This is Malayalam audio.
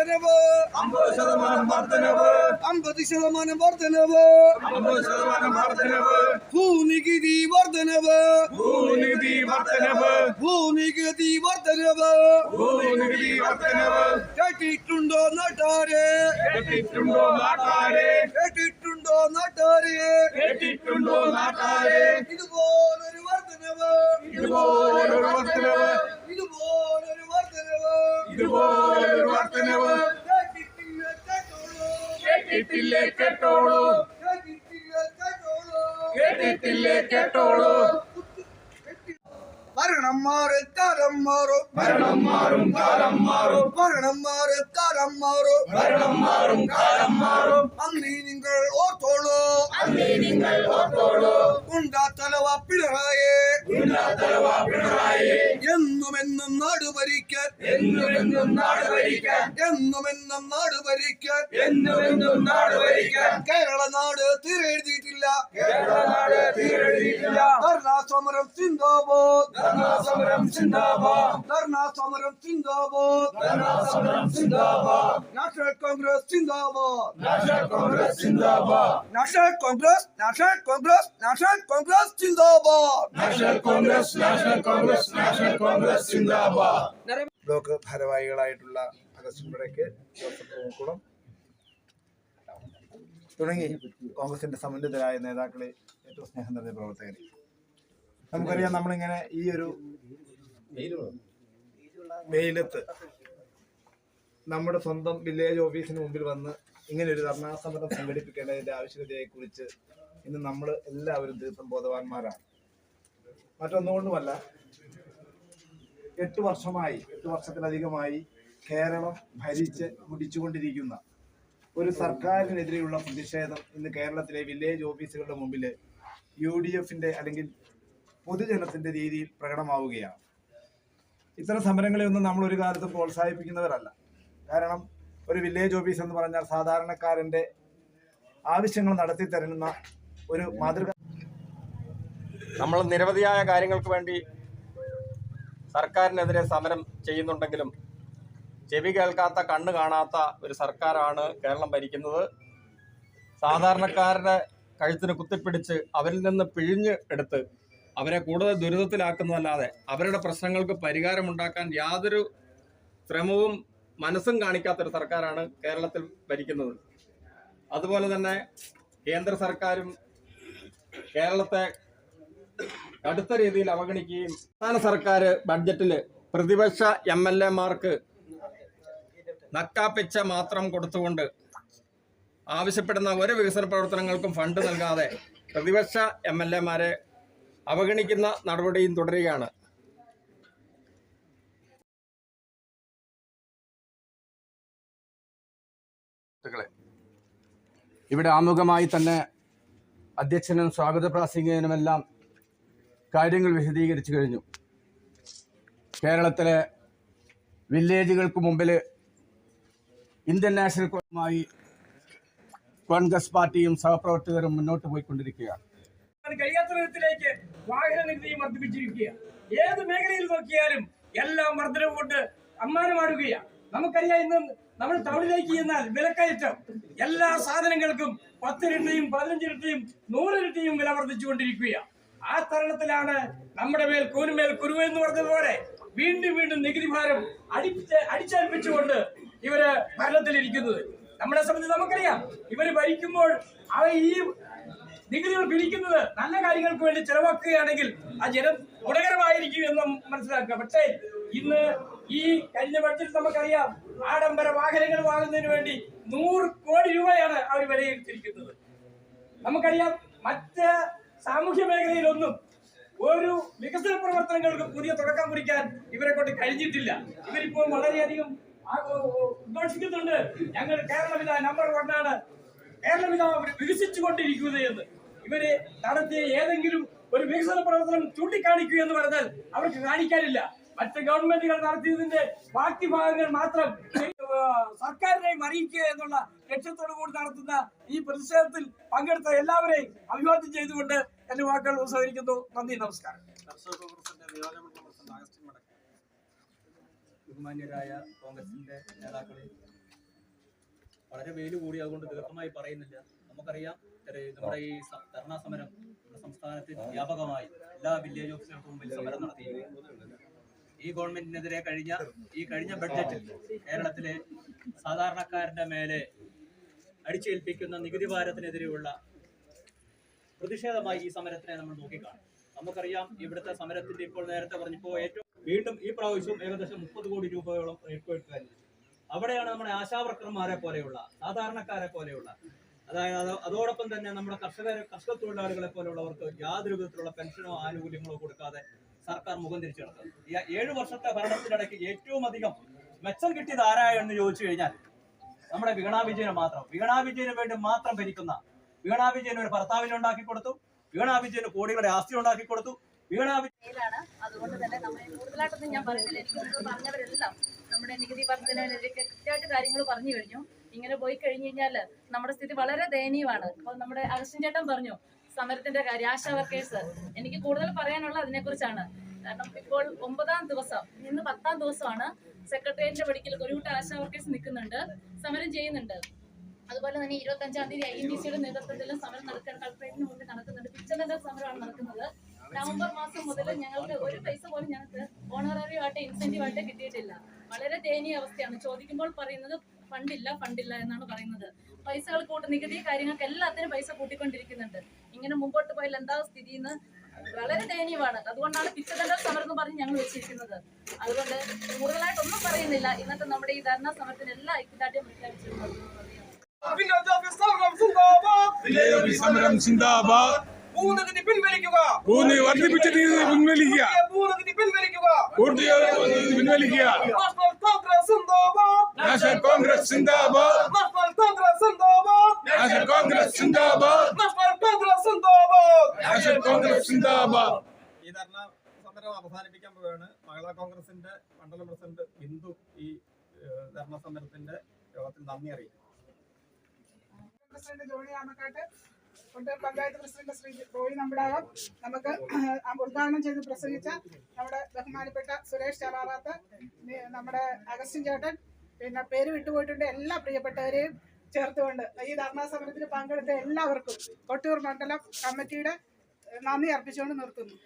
വർധനവ്. അമ്പത് ശതമാനം വർധനവ്. അമ്പത് ശതമാനം വർധനവ്. അമ്പത് ശതമാനം വർധനവ്. ഭൂനികുതി വർധനവ്. ഭൂനികുതി വർധനവ്. ഭൂനികുതി വർധനവ്. ഭൂനികുതി വർധനവ്. കേട്ടിട്ടുണ്ടോ നാട്ടാരെ? കേട്ടിട്ടുണ്ടോ നാട്ടാരെ? കേട്ടിട്ടുണ്ടോ നാട്ടാരെ? കേട്ടിട്ടുണ്ടോ നാട്ടാരെ? ഇതുപോലൊരു വർധനവ്. ഇതുപോലൊരു വർധനവ്. ഇതുപോലൊരു വർധനവ്. ഇതുപോലൊരു ಪ್ರಾರ್ಥನೆವು ಕೇಟಿತ್ತಿಲ್ಲೇ ಕೆಟ್ಟೋಳು ಕೇಟಿತ್ತಿಲ್ಲೇ ಕೆಟ್ಟೋಳು மரணம் மாறும் காலம் மாறும். மரணம் மாறும் காலம் மாறும். ഭരണം മാറും കാലം മാറും. ഭരണം മാറും കാലം മാറും. ഭരണം മാറും കാലം മാറും അന്നീ നിങ്ങൾ ഓർത്തോളൂ. അന്നേ നിങ്ങൾ ഓർത്തോളൂ. ഉണ്ടാ തലവ പിണറായെ. ഉന്നതരവ പിണറായി. എന്നും എന്നും നാട് ഭരിക്കാൻ. എന്നുമെന്നും നാട് ഭരിക്കാൻ. എന്നുമെന്നും നാട് ഭരിക്കാൻ. എന്നുമെന്നും നാട് ഭരിക്കാൻ. കേരള നാട് തീരെഴുതിയിട്ടില്ല. കേരള നാട് തീരെഴുതിയിട്ടില്ല. ധർണാ സമരം സിന്ദാബാദ്. ധർണാ സമരം സിന്ദാബാദ്. ധർണാ സമരം സിന്ദാബാദ്. ധർണാ സമരം സിന്ദാബാദ് നാഷണൽ കോൺഗ്രസ് സിന്ദാബാദ് നാഷണൽ കോൺഗ്രസ് സിന്ദാബാദ് National Congress National Congress National Congress സിന്ദാബാദ് National Congress National Congress National Congress സിന്ദാബാദ് ബ്ലോക്ക് ഭാരവാഹികളായിട്ടുള്ള അഗസ്റ്റിൻ പിടയ്ക്ക് ജോസഫ് തുടങ്ങി കോൺഗ്രസിന്റെ സമന്വിതരായ നേതാക്കളെ ഏറ്റവും സ്നേഹം നിറഞ്ഞ പ്രവർത്തകർ നമുക്കറിയാം നമ്മളിങ്ങനെ ഈ ഒരു വെയിലത്ത് നമ്മുടെ സ്വന്തം വില്ലേജ് ഓഫീസിന് മുമ്പിൽ വന്ന് ഇങ്ങനെ ഒരു ധർണാ സമരം സംഘടിപ്പിക്കേണ്ടതിന്റെ ആവശ്യകതയെ കുറിച്ച് ഇന്ന് നമ്മൾ എല്ലാവരും തീർത്തും ബോധവാന്മാരാണ്. മറ്റൊന്നുകൊണ്ടുമല്ല എട്ട് വർഷമായി എട്ട് വർഷത്തിലധികമായി കേരളം ഭരിച്ച് മുടിച്ചുകൊണ്ടിരിക്കുന്ന ഒരു സർക്കാരിനെതിരെയുള്ള പ്രതിഷേധം ഇന്ന് കേരളത്തിലെ വില്ലേജ് ഓഫീസുകളുടെ മുമ്പിൽ യു ഡി എഫിന്റെ അല്ലെങ്കിൽ പൊതുജനത്തിന്റെ രീതിയിൽ പ്രകടമാവുകയാണ്. ഇത്തരം സമരങ്ങളെ ഒന്നും നമ്മൾ ഒരു കാലത്ത് പ്രോത്സാഹിപ്പിക്കുന്നവരല്ല. കാരണം ഒരു വില്ലേജ് ഓഫീസ് എന്ന് പറഞ്ഞാൽ സാധാരണക്കാരന്റെ ആവശ്യങ്ങൾ നടത്തി തരുന്ന ഒരു മാതൃക. നമ്മൾ നിരവധിയായ കാര്യങ്ങൾക്ക് വേണ്ടി സർക്കാരിനെതിരെ സമരം ചെയ്യുന്നുണ്ടെങ്കിലും ചെവി കേൾക്കാത്ത കണ്ണ് കാണാത്ത ഒരു സർക്കാരാണ് കേരളം ഭരിക്കുന്നത്. സാധാരണക്കാരുടെ കഴുത്തിന് കുത്തിപ്പിടിച്ച് അവരിൽ നിന്ന് പിഴിഞ്ഞ് എടുത്ത് അവരെ കൂടുതൽ ദുരിതത്തിലാക്കുന്നതല്ലാതെ അവരുടെ പ്രശ്നങ്ങൾക്ക് പരിഹാരമുണ്ടാക്കാൻ യാതൊരു ശ്രമവും മനസ്സും കാണിക്കാത്തൊരു സർക്കാരാണ് കേരളത്തിൽ ഭരിക്കുന്നത്. അതുപോലെ തന്നെ കേന്ദ്ര സർക്കാരും കേരളത്തെ കടുത്ത രീതിയിൽ അവഗണിക്കുകയും സംസ്ഥാന സർക്കാർ ബഡ്ജറ്റിൽ പ്രതിപക്ഷ എം എൽ എമാർക്ക് നക്കാപ്പിച്ച മാത്രം കൊടുത്തുകൊണ്ട് ആവശ്യപ്പെടുന്ന ഒരു വികസന പ്രവർത്തനങ്ങൾക്കും ഫണ്ട് നൽകാതെ പ്രതിപക്ഷ എം എൽ എമാരെ അവഗണിക്കുന്ന നടപടിയും തുടരുകയാണ്. ഇവിടെ ആമുഖമായി തന്നെ അധ്യക്ഷനും സ്വാഗത പ്രാസംഗികനുമെല്ലാം കാര്യങ്ങൾ വിശദീകരിച്ചു കഴിഞ്ഞു. കേരളത്തിലെ വില്ലേജുകൾക്ക് മുമ്പിൽ ഇന്ത്യൻ നാഷണൽ കോൺഗ്രസുമായി കോൺഗ്രസ് പാർട്ടിയും സഹപ്രവർത്തകരും മുന്നോട്ട് പോയിക്കൊണ്ടിരിക്കുകയാണ്. കഴിയാത്ത വിധത്തിലേക്ക് വാഹന നികുതിയും വർദ്ധിപ്പിച്ചിരിക്കുക ഏത് മേഖലയിൽ നോക്കിയാലും എല്ലാം വർധനവ് കൊണ്ട് അമ്മാനമാടുകയാണ്. നമുക്കറിയാം ഇന്ന് നമ്മൾ ടൗണിലേക്ക് ചെന്നാൽ വിലക്കയറ്റം. എല്ലാ സാധനങ്ങൾക്കും പത്തിരട്ടിയും പതിനഞ്ചിരട്ടിയും നൂറിരട്ടിയും വില വർദ്ധിച്ചുകൊണ്ടിരിക്കുകയാണ്. ആ തരണത്തിലാണ് നമ്മുടെ മേൽ കൂനുമേൽ കുരുവ എന്ന് പറഞ്ഞതുപോലെ വീണ്ടും വീണ്ടും നികുതി ഭാരം അടിച്ച് അടിച്ചേൽപ്പിച്ചുകൊണ്ട് ഇവർ ഭരണത്തിലിരിക്കുന്നത്. നമ്മളെ സംബന്ധിച്ച് നമുക്കറിയാം ഇവർ ഭരിക്കുമ്പോൾ അവ ഈ നികുതികൾ പിരിക്കുന്നത് നല്ല കാര്യങ്ങൾക്ക് വേണ്ടി ചെലവാക്കുകയാണെങ്കിൽ ആ ജനം ഗുണകരമായിരിക്കും എന്ന് മനസ്സിലാക്കുക. പക്ഷേ ഇന്ന് ഈ കഴിഞ്ഞ ബഡ്ജറ്റ് നമുക്കറിയാം. ആഡംബര വാഹനങ്ങൾ വാങ്ങുന്നതിന് വേണ്ടി നൂറ് കോടി രൂപയാണ് അവർ വിലയിരുത്തിയിരിക്കുന്നത്. നമുക്കറിയാം മറ്റ് സാമൂഹ്യ മേഖലയിലൊന്നും ഒരു വികസന പ്രവർത്തനങ്ങൾക്ക് പുതിയ തുടക്കം കുറിക്കാൻ ഇവരെ കൊണ്ട് കഴിഞ്ഞിട്ടില്ല. ഇവരിപ്പോൾ വളരെയധികം ഉദ്ഘോഷിക്കുന്നുണ്ട് ഞങ്ങൾ കേരളമിത നമ്പർ വണ്ണാണ് കേരളമിത വികസിച്ചു കൊണ്ടിരിക്കുന്നത് എന്ന്. ഇവർ നടത്തിയ ഏതെങ്കിലും ഒരു വികസന പ്രവർത്തനം ചൂണ്ടിക്കാണിക്കുക എന്ന് പറഞ്ഞാൽ അവർക്ക് കാണിക്കാനില്ല. മറ്റ് ഗവൺമെന്റുകൾ നടത്തിയതിന്റെ ബാക്കി ഭാഗങ്ങൾ മാത്രം സർക്കാരിനെയും അറിയിക്കുക എന്നുള്ള ലക്ഷ്യത്തോടു കൂടി നടത്തുന്ന ഈ പ്രതിഷേധത്തിൽ പങ്കെടുത്ത എല്ലാവരെയും അഭിവാദ്യം ചെയ്തുകൊണ്ട് എന്റെ വാക്കുകൾ ഉപസംഹരിക്കുന്നു നന്ദി നമസ്കാരം. ബഹുമാന്യരായ കോൺഗ്രസിന്റെ നേതാക്കളെ വളരെ വെയിൽ അതുകൊണ്ട് ദീർഘമായി പറയുന്നില്ല. നമുക്കറിയാം നമ്മുടെ ഈ ധർണാ സമരം സംസ്ഥാനത്ത് വ്യാപകമായി എല്ലാ വില്ലേജ് ഓഫീസുകൾക്കും വലിയ സമരം നടത്തിയിരുന്നു. ഈ ഗവൺമെന്റിനെതിരെ കഴിഞ്ഞ ഈ കഴിഞ്ഞ ബഡ്ജറ്റിൽ കേരളത്തിലെ സാധാരണക്കാരന്റെ മേലെ അടിച്ചേൽപ്പിക്കുന്ന നികുതി ഭാരത്തിനെതിരെയുള്ള പ്രതിഷേധമായി ഈ സമരത്തിനെ നമ്മൾ നോക്കിക്കാണും. നമുക്കറിയാം ഇവിടുത്തെ സമരത്തിന്റെ ഇപ്പോൾ നേരത്തെ പറഞ്ഞപ്പോൾ ഏറ്റവും വീണ്ടും ഈ പ്രാവശ്യം ഏകദേശം മുപ്പത് കോടി രൂപയോളം റേറ്റ് അവിടെയാണ് നമ്മുടെ ആശാവർക്കർമാരെ പോലെയുള്ള സാധാരണക്കാരെ പോലെയുള്ള അതായത് അത് അതോടൊപ്പം തന്നെ നമ്മുടെ കർഷകരെ കർഷക തൊഴിലാളികളെ പോലെയുള്ളവർക്ക് യാതൊരു വിധത്തിലുള്ള പെൻഷനോ ആനുകൂല്യങ്ങളോ കൊടുക്കാതെ സർക്കാർ മുഖം തിരിച്ചു ഈ ഏഴു വർഷത്തെ ഭരണത്തിനിടയ്ക്ക് ഏറ്റവും അധികം മെച്ചം കിട്ടിയത് ആരായെന്ന് ചോദിച്ചു കഴിഞ്ഞാൽ നമ്മുടെ വീണാ വിജയന് മാത്രം. വീണാ വിജയന് വേണ്ടി മാത്രം ഭരിക്കുന്ന വീണാ വിജയന് ഒരു ഭർത്താവിനെ ഉണ്ടാക്കി കൊടുത്തു. വീണാ വിജയന് കോടികളുടെ ആസ്തി ഉണ്ടാക്കി കൊടുത്തു. വീണാ വിജയൻ അതുകൊണ്ട് തന്നെ നമ്മൾ കൂടുതലായിട്ടൊന്നും ഞാൻ എനിക്ക് പറഞ്ഞവരെല്ലാം നമ്മുടെ നികുതി വർധനവിനെതിരെ കൃത്യമായിട്ട് കാര്യങ്ങൾ പറഞ്ഞു കഴിഞ്ഞു. ഇങ്ങനെ പോയി കഴിഞ്ഞു കഴിഞ്ഞാൽ നമ്മുടെ സ്ഥിതി വളരെ ദയനീയമാണ്. അപ്പോൾ നമ്മുടെ അഗസ്റ്റിൻ ചേട്ടൻ പറഞ്ഞു സമരത്തിന്റെ കാര്യം ആശാ വർക്കേഴ്സ് എനിക്ക് കൂടുതൽ പറയാനുള്ള അതിനെക്കുറിച്ചാണ്. കാരണം ഇപ്പോൾ ഒമ്പതാം ദിവസം ഇന്ന് പത്താം ദിവസമാണ് സെക്രട്ടേറിയറ്റിന്റെ പടിക്കൽ ഒരു കൂട്ടം ആശാ വർക്കേഴ്സ് നിൽക്കുന്നുണ്ട് സമരം ചെയ്യുന്നുണ്ട്. അതുപോലെ തന്നെ ഇരുപത്തി അഞ്ചാം തീയതി ഐ എൻ ഡി സിയുടെ നേതൃത്വത്തിലും സമരം നടക്കാൻ കളക്ടറേറ്റിന് മുന്നിൽ നടക്കുന്നുണ്ട്. പിച്ചനഗർ സമരമാണ് നടക്കുന്നത്. നവംബർ മാസം മുതൽ ഞങ്ങൾക്ക് ഒരു പൈസ പോലും ഞങ്ങൾക്ക് ഓണററി ആയിട്ട് ഇൻസെന്റീവ് ആയിട്ട് കിട്ടിയിട്ടില്ല. വളരെ ദയനീയ അവസ്ഥയാണ്. ചോദിക്കുമ്പോൾ പറയുന്നത് ഫണ്ടില്ല ഫണ്ടില്ല എന്നാണ് പറയുന്നത്. പൈസകൾ കൂട്ട് നികുതി കാര്യങ്ങൾക്ക് എല്ലാത്തിനും പൈസ കൂട്ടിക്കൊണ്ടിരിക്കുന്നുണ്ട്. ഇങ്ങനെ മുമ്പോട്ട് പോയാൽ എന്താ സ്ഥിതി എന്ന് വളരെ ദയനീയമാണ്. അതുകൊണ്ടാണ് പിച്ചതണ്ട സമരം എന്ന് പറഞ്ഞ് ഞങ്ങൾ വെച്ചിരിക്കുന്നത്. അതുകൊണ്ട് കൂടുതലായിട്ടൊന്നും പറയുന്നില്ല. ഇന്നത്തെ നമ്മുടെ ഈ ധർണാ സമരത്തിന് എല്ലാ ഐക്യദാർഢ്യം പ്രഖ്യാപിച്ചിട്ടുണ്ട് സമരം സിന്ദാബാദ്. ഭൂനികുതി പിൻവലിക്കുക. വർദ്ധിപ്പിച്ച നീതി പിൻവലിക്കുക. ഭൂനികുതി പിൻവലിക്കുക. പൂർത്തിയ പിൻവലിക്കുക. നാഷണൽ കോൺഗ്രസ് സിന്ദാബാദ്. നാഷണൽ കോൺഗ്രസ് സിന്ദാബാദ്. നാഷണൽ കോൺഗ്രസ് സിന്ദാബാദ്. നാഷണൽ കോൺഗ്രസ് സിന്ദാബാദ് നാഷണൽ കോൺഗ്രസ് സിന്ദാബാദ് നാഷണൽ കോൺഗ്രസ് സിന്ദാബാദ് ഈ ധർണ സമരം അവസാനിപ്പിക്കാൻ പോവുകയാണ്. മഹിളാ കോൺഗ്രസിന്റെ മണ്ഡലം പ്രസിഡന്റ് ബിന്ദു ഈ ധർണ സമരത്തിന്റെ യോഗത്തിൽ നന്ദി അറിയിക്കും പ്രസിഡന്റ് ജോണി ആമക്കാട്ട് കൊണ്ടൂർ പഞ്ചായത്ത് പ്രസിഡന്റ് ശ്രീ റോയി നമ്പിടാകം നമുക്ക് ഉദ്ഘാടനം ചെയ്ത് പ്രസംഗിച്ച നമ്മുടെ ബഹുമാനപ്പെട്ട സുരേഷ് ചാറാറാത്ത് നമ്മുടെ അഗസ്റ്റിൻ ചേട്ടൻ പിന്നെ പേര് വിട്ടുപോയിട്ടുണ്ട് എല്ലാ പ്രിയപ്പെട്ടവരെയും ചേർത്തുകൊണ്ട് ഈ ധർണാ സമരത്തിൽ പങ്കെടുത്ത എല്ലാവർക്കും കൊട്ടൂർ മണ്ഡലം കമ്മിറ്റിയുടെ നന്ദി അർപ്പിച്ചുകൊണ്ട് നിർത്തുന്നു.